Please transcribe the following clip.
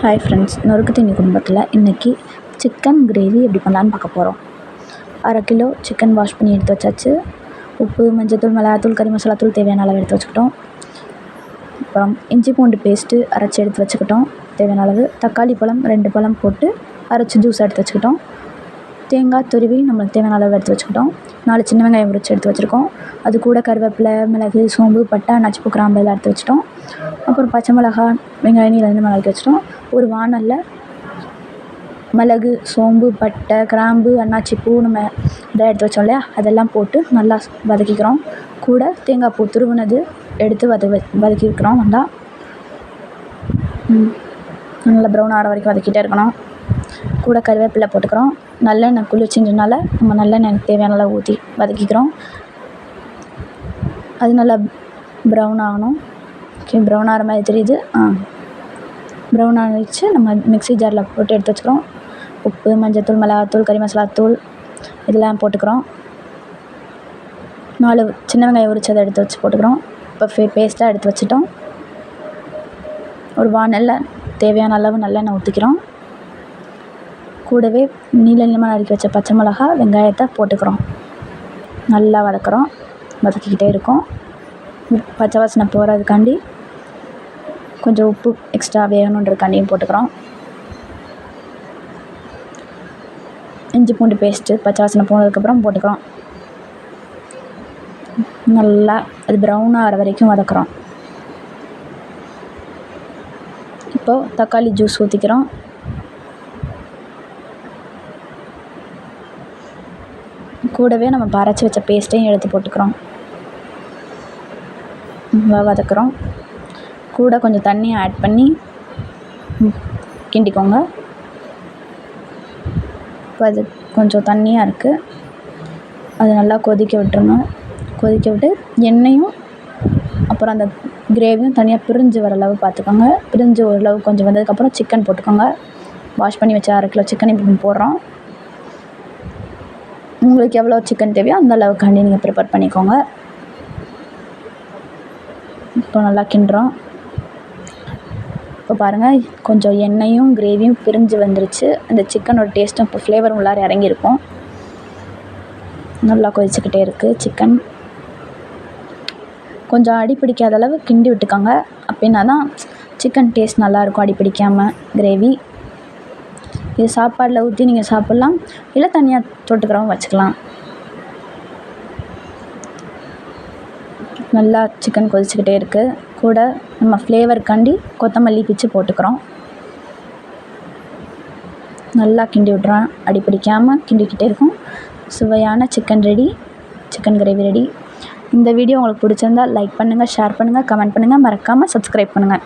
Hi friends நொறுக்கு தீனி குடும்பத்தில் இன்றைக்கி சிக்கன் கிரேவி எப்படி பண்ணலான்னு பார்க்க போகிறோம் அரை கிலோ சிக்கன் வாஷ் பண்ணி எடுத்து வச்சாச்சு. உப்பு மஞ்சத்தூள் மிளகாத்தூள் கறி மசாலாத்தூள் தேவையான அளவு எடுத்து வச்சுக்கிட்டோம். அப்புறம் இஞ்சி பூண்டு பேஸ்ட்டு அரைச்சி எடுத்து வச்சுக்கிட்டோம். தேவையான அளவு தக்காளி பழம் ரெண்டு பழம் போட்டு அரைச்சி ஜூஸ் எடுத்து வச்சுக்கிட்டோம். தேங்காய் துருவி நம்மளுக்கு தேவையான அளவு எடுத்து வச்சுக்கிட்டோம். நாலு சின்ன வெங்காயம் உரிச்சு எடுத்து வச்சுருக்கோம். அது கூட கருவேப்பிலை மிளகு சோம்பு பட்டை நச்சுப்பு கிராம்பு எல்லாம் எடுத்து வச்சுட்டோம் அப்புறம் பச்சை மிளகா வெங்காயம் நீல வந்து வச்சிட்டோம். ஒரு வானலில் மிளகு சோம்பு பட்டை கிராம்பு அன்னாச்சி பூ நம்ம இதை எடுத்து வச்சோம் இல்லையா? அதெல்லாம் போட்டு நல்லா வதக்கிக்கிறோம். கூட தேங்காய் பூ துருவினது எடுத்து வத வதக்கிக்கிறோம் நல்லா. நல்லா ப்ரௌன் ஆகிற வரைக்கும் வதக்கிட்டே இருக்கணும். கூட கருவேப்பிலை போட்டுக்கிறோம். நல்லெண்ணெய் குளிர்ச்சின்றனால நம்ம நல்லெண்ணெய் தேவையான அளவு ஊற்றி வதக்கிக்கிறோம். அது நல்லா ப்ரௌன் ஆகணும். ஓகே ப்ரௌன் ஆகிற மாதிரி தெரியுது. ஆ. ப்ரௌன் ஆகிடுச்சு நம்ம மிக்ஸி ஜாரில் போட்டு எடுத்து வச்சுக்கிறோம். உப்பு மஞ்சத்தூள் மிளகாத்தூள் கறி மசாலாத்தூள் இதெல்லாம் போட்டுக்கிறோம். நாலு சின்ன வெங்காயம் உரிச்சதை எடுத்து வச்சு போட்டுக்கிறோம். இப்போ ஃபே பேஸ்ட்டாக எடுத்து வச்சுட்டோம். ஒரு வானலில் தேவையான அளவு நல்லெண்ணெய் ஊற்றிக்கிறோம் கூடவே நீள நிலமாக நறுக்கி வச்ச பச்சை மிளகா வெங்காயத்தை போட்டுக்கிறோம். நல்லா வதக்குறோம். வதக்கிக்கிட்டே இருக்கோம். பச்சை வாசனை போகிறதுக்காண்டி கொஞ்சம் உப்பு எக்ஸ்ட்ரா வேணுன்றதுக்காண்டியும் போட்டுக்கிறோம். இஞ்சி பூண்டு பேஸ்ட்டு பச்சை வாசனை போனதுக்கப்புறம் போட்டுக்கிறோம். நல்லா அது ப்ரௌன் ஆகிற வரைக்கும் வதக்குறோம். இப்போது தக்காளி ஜூஸ் ஊற்றிக்கிறோம் கூடவே நம்ம பறச்சி வச்ச பேஸ்ட்டையும் எடுத்து போட்டுக்கிறோம். வதக்குறோம். கூட கொஞ்சம் தண்ணி ஆட் பண்ணி கிண்டிக்கோங்க. இப்போ அது கொஞ்சம் தண்ணியாக இருக்குது அது நல்லா கொதிக்க விட்டுருணும் கொதிக்க விட்டு எண்ணெயும் அப்புறம் அந்த கிரேவியும் தனியாக பிரிஞ்சு வர அளவு பார்த்துக்கோங்க. பிரிஞ்சு ஓரளவு கொஞ்சம் வந்ததுக்கப்புறம் சிக்கன் போட்டுக்கோங்க. வாஷ் பண்ணி வச்ச அரை கிலோ சிக்கன் இப்போ போடுறோம். உங்களுக்கு எவ்வளோ சிக்கன் தேவையோ அந்த அளவுக்காண்டி நீங்கள் ப்ரிப்பேர் பண்ணிக்கோங்க. இப்போ நல்லா கிண்டுறோம். இப்போ பாருங்கள் கொஞ்சம் எண்ணெயும் கிரேவியும் பிரிஞ்சு வந்துருச்சு. அந்த சிக்கனோட டேஸ்ட்டும் இப்போ ஃப்ளேவரும் உள்ளார இறங்கியிருக்கும். நல்லா கொதிச்சுக்கிட்டே இருக்குது சிக்கன் கொஞ்சம் அடி பிடிக்காத அளவு கிண்டி விட்டுக்கோங்க. அப்படின்னா தான் சிக்கன் டேஸ்ட் நல்லாயிருக்கும் அடி பிடிக்காமல் கிரேவி இது சாப்பாடில் ஊற்றி நீங்கள் சாப்பிட்லாம். இல்லை தனியாக தொட்டுக்கிறவங்க வச்சுக்கலாம். நல்லா சிக்கன் கொதிச்சுக்கிட்டே இருக்குது கூட நம்ம ஃப்ளேவருக்காண்டி கொத்தமல்லி பிச்சு போட்டுக்கிறோம். நல்லா கிண்டி விட்றோம் அடி பிடிக்காமல் கிண்டிக்கிட்டே இருக்கும். சுவையான chicken ready chicken gravy ready இந்த வீடியோ உங்களுக்கு பிடிச்சிருந்தா லைக் பண்ணுங்கள் ஷேர் பண்ணுங்கள் கமெண்ட் பண்ணுங்கள் மறக்காமல் சப்ஸ்கிரைப் பண்ணுங்கள்